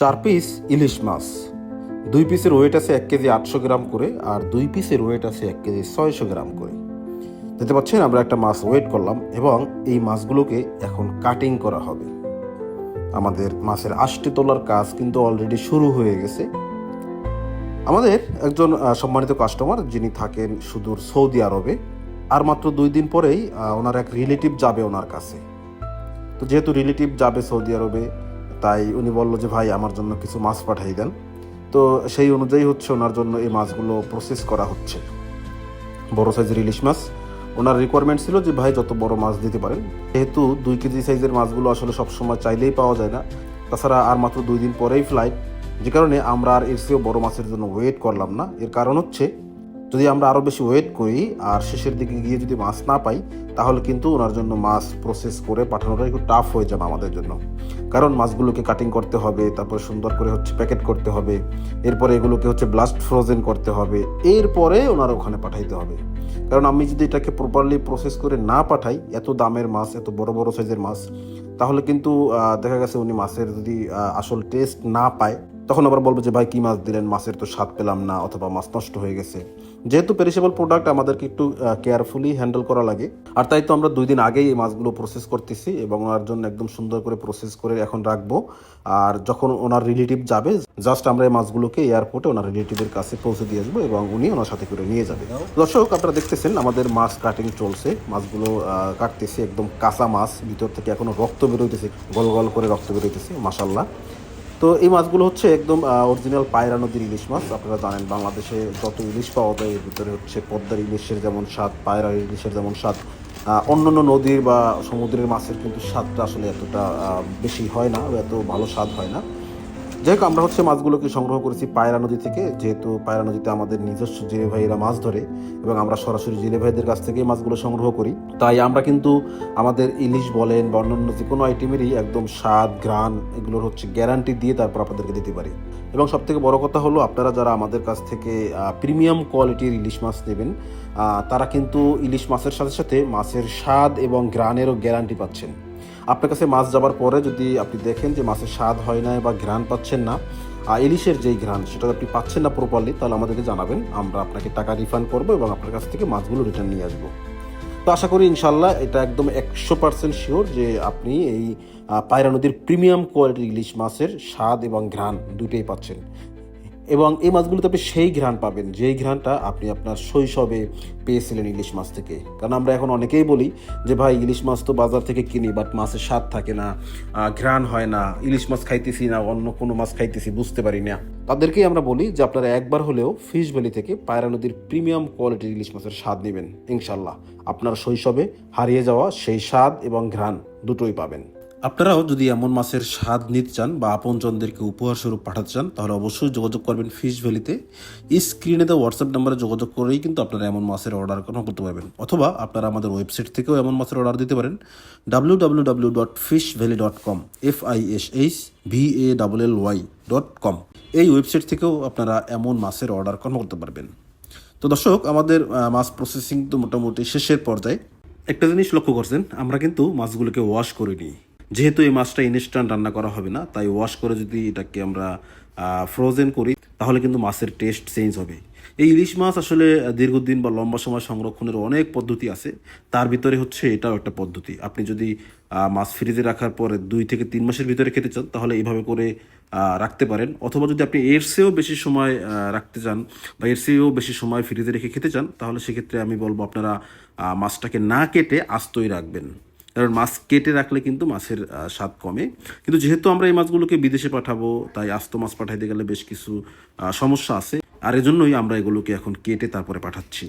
চার পিস ইলিশ মাছ। দুই পিসের ওয়েট আছে এক কেজি আটশো গ্রাম করে আর দুই পিসের ওয়েট আছে এক কেজি ছয়শো গ্রাম করে। দেখতে পাচ্ছেন, আমরা একটা মাছ ওয়েট করলাম এবং এই মাছগুলোকে এখন কাটিং করা হবে। আমাদের মাছের আষ্টি তোলার কাজ কিন্তু অলরেডি শুরু হয়ে গেছে। আমাদের একজন সম্মানিত কাস্টমার যিনি থাকেন সুদূর সৌদি আরবে, আর মাত্র দুই দিন পরেই ওনার এক রিলেটিভ যাবে ওনার কাছে। তো যেহেতু রিলেটিভ যাবে সৌদি আরবে তাই উনি বলল যে, ভাই, আমার জন্য কিছু মাছ পাঠাই দেন। তো সেই অনুযায়ী হচ্ছে ওনার জন্য এই মাছগুলো প্রসেস করা হচ্ছে। বড় সাইজের ইলিশ মাছ। ওনার রিকোয়ারমেন্ট ছিল যে, ভাই, যত বড় মাছ দিতে পারেন। যেহেতু দুই কেজি সাইজের মাছগুলো আসলে সবসময় চাইলেই পাওয়া যায় না। তাছাড়া আর মাত্র দুই দিন পরেই ফ্লাইট যে কারণে আমরা আর এর চেয়েও বড় মাছের জন্য ওয়েট করলাম না। এর কারণ হচ্ছে যদি আমরা আরও বেশি ওয়েট করি আর শেষের দিকে গিয়ে যদি মাছ না পাই, তাহলে কিন্তু ওনার জন্য মাছ প্রসেস করে পাঠানোটা একটু টাফ হয়ে যাবে আমাদের জন্য। কারণ মাছগুলোকে কাটিং করতে হবে, তারপরে সুন্দর করে হচ্ছে প্যাকেট করতে হবে, এরপরে এগুলোকে হচ্ছে ব্লাস্ট ফ্রোজেন করতে হবে, এরপরে ওনার ওখানে পাঠাইতে হবে। কারণ আমি যদি এটাকে প্রপারলি প্রসেস করে না পাঠাই, এত দামের মাছ এত বড় বড় সাইজের মাছ তাহলে কিন্তু দেখা গেছে উনি মাছের যদি আসল টেস্ট না পায় তখন আবার বলব যে, ভাই, কি মাছ দিলেন? মাছের তো স্বাদ পেলাম না, অথবা মাছ নষ্ট হয়ে গেছে। যেহেতু পেরিসেবল প্রোডাক্ট আমাদেরকে একটু কেয়ারফুলি হ্যান্ডেল করা লাগে। আর তাই তো আমরা দুই দিন আগেই এই মাছগুলো প্রসেস করতেছি এবং ওনার জন্য একদম সুন্দর করে প্রসেস করে এখন রাখব। আর যখন ওনার রিলেটিভ যাবে জাস্ট আমরা এই মাছগুলোকে এয়ারপোর্টে ওনার রিলেটিভের কাছে পৌঁছে দিয়ে আসব এবং উনি ওনার সাথে করে নিয়ে যাবে। দর্শক, আপনারা দেখতেছেন আমাদের মাছ কাটিং চলছে। মাছগুলো কাটতেছি, একদম কাঁচা মাছ, ভিতর থেকে এখনও রক্ত বেরোইতেছে, গল গল করে রক্ত বেরোইতেছে মাসাল্লাহ তো এই মাছগুলো হচ্ছে একদম অরিজিনাল পায়রা নদীর ইলিশ মাছ। আপনারা জানেন বাংলাদেশে যত ইলিশ পাওয়া যায়, এর ভিতরে হচ্ছে পদ্মার ইলিশের যেমন স্বাদ পায়রা ইলিশের যেমন স্বাদ অন্য অন্যান্য নদীর বা সমুদ্রের মাছের কিন্তু স্বাদটা আসলে এতটা বেশি হয় না, এত ভালো স্বাদ হয় না। যাই হোক, আমরা হচ্ছে মাছগুলোকে সংগ্রহ করেছি পায়রা নদী থেকে, যেহেতু পায়রা নদীতে আমাদের নিজস্ব জেলে ভাইয়েরা মাছ ধরে এবং আমরা সরাসরি জেলে ভাইদের কাছ থেকে মাছগুলো সংগ্রহ করি। তাই আমরা কিন্তু আমাদের ইলিশ বলেন বা অন্যান্য যে কোনো আইটেমেরই একদম স্বাদ, ঘ্রাণ এগুলোর হচ্ছে গ্যারান্টি দিয়ে তারপর আপনাদেরকে দিতে পারি। এবং সব থেকে বড় কথা হলো, আপনারা যারা আমাদের কাছ থেকে প্রিমিয়াম কোয়ালিটির ইলিশ মাছ নেবেন তারা কিন্তু ইলিশ মাছের সাথে সাথে মাছের স্বাদ এবং গ্রানেরও গ্যারান্টি পাচ্ছেন। আপনার কাছে মাছ যাবার পরে যদি আপনি দেখেন যে মাছের স্বাদ হয় না বা ঘ্রাণ পাচ্ছেন না আহ, ইলিশের যেই ঘ্রাণ সেটা আপনি পাচ্ছেন না প্রপারলি তাহলে আমাদেরকে জানাবেন। আমরা আপনাকে টাকা রিফান্ড করব এবং আপনার কাছ থেকে মাছগুলো রিটার্ন নিয়ে আসব। তো আশা করি ইনশাল্লাহ এটা একদম একশো পার্সেন্ট শিওর যে আপনি এই পায়রা নদীর প্রিমিয়াম কোয়ালিটির ইলিশ মাছের স্বাদ এবং ঘ্রাণ দুটোই পাচ্ছেন। এবং এই মাছগুলোতে আপনি সেই ঘ্রাণ পাবেন, যেই ঘ্রাণটা আপনি আপনার শৈশবে পেয়েছিলেন ইলিশ মাছ থেকে। কারণ আমরা এখন অনেকেই বলি যে, ভাই, ইলিশ মাছ তো বাজার থেকে কিনি বাট মাছের স্বাদ থাকে না ঘ্রাণ হয় না, ইলিশ মাছ খাইতেছি না, অন্য কোনো মাছ খাইতেছি, বুঝতে পারি না। তাদেরকেই আমরা বলি যে, আপনারা একবার হলেও ফিশ ভ্যালি থেকে পায়রা নদীর প্রিমিয়াম কোয়ালিটির ইলিশ মাছের স্বাদ নেবেন ইনশাল্লাহ আপনার শৈশবে হারিয়ে যাওয়া সেই স্বাদ এবং ঘ্রাণ দুটোই পাবেন। আপনারাও যদি এমন মাছের স্বাদ নিতে চান বা আপনজনদেরকে উপহার স্বরূপ পাঠাতে চান, তাহলে অবশ্যই যোগাযোগ করবেন ফিশ ভ্যালিতে। স্ক্রিনে দেওয়া হোয়াটসঅ্যাপ নাম্বারে যোগাযোগ করেই কিন্তু আপনারা এমন মাছের অর্ডার করতে পারবেন। অথবা আপনারা আমাদের ওয়েবসাইট থেকেও এমন মাছের অর্ডার দিতে পারেন। W W W dot fish valley dot com F I S H V A double L Y dot com এই ওয়েবসাইট থেকেও আপনারা এমন মাছের অর্ডার কোনো করতে পারবেন। তো দর্শক, আমাদের মাছ প্রসেসিং তো মোটামুটি শেষের পর্যায়ে। একটা জিনিস লক্ষ্য করছেন, আমরা কিন্তু মাছগুলোকে ওয়াশ করে নিই। যেহেতু এই মাছটা ইনস্ট্যান্ট রান্না করা হবে না, তাই ওয়াশ করে যদি এটাকে আমরা ফ্রোজেন করি, তাহলে কিন্তু মাছের টেস্ট চেঞ্জ হবে। এই ইলিশ মাছ আসলে দীর্ঘদিন বা লম্বা সময় সংরক্ষণের অনেক পদ্ধতি আছে, তার ভিতরে হচ্ছে এটাও একটা পদ্ধতি। আপনি যদি মাছ ফ্রিজে রাখার পরে দুই থেকে তিন মাসের ভিতরে খেতে চান, তাহলে এইভাবে করে রাখতে পারেন। অথবা যদি আপনি এর চেয়েও বেশি সময় রাখতে চান বা এর চেয়েও বেশি সময় ফ্রিজে রেখে খেতে চান, তাহলে সেক্ষেত্রে আমি বলব আপনারা মাছটাকে না কেটে আস্তই রাখবেন। কারণ মাছ কেটে রাখলে কিন্তু মাছের স্বাদ কমে। কিন্তু যেহেতু আমরা এই মাছগুলোকে বিদেশে পাঠাবো, তাই আস্ত মাছ পাঠাইতে গেলে বেশ কিছু সমস্যা আছে। আর এজন্যই আমরা এগুলোকে এখন কেটে তারপরে পাঠাচ্ছি।